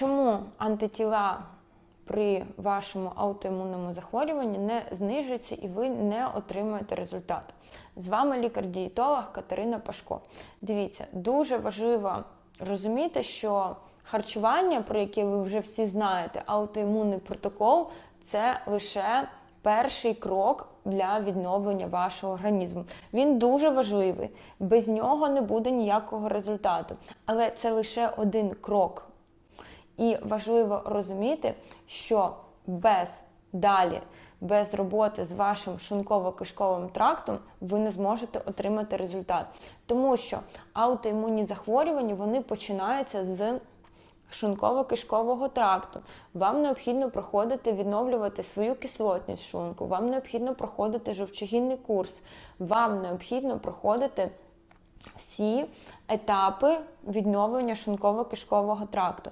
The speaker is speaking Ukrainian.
чому антитіла при вашому аутоімунному захворюванні не знижуються і ви не отримуєте результат? З вами лікар-дієтолог Катерина Пашко. Дивіться, дуже важливо розуміти, що харчування, про яке ви вже всі знаєте, аутоімунний протокол це лише перший крок для відновлення вашого організму. Він дуже важливий, без нього не буде ніякого результату. Але це лише один крок. І важливо розуміти, що без далі, без роботи з вашим шлунково-кишковим трактом ви не зможете отримати результат. Тому що аутоімунні захворювання вони починаються з шлунково-кишкового тракту. Вам необхідно проходити, відновлювати свою кислотність шлунку, вам необхідно проходити жовчогінний курс, вам необхідно проходити всі етапи відновлення шлунково-кишкового тракту.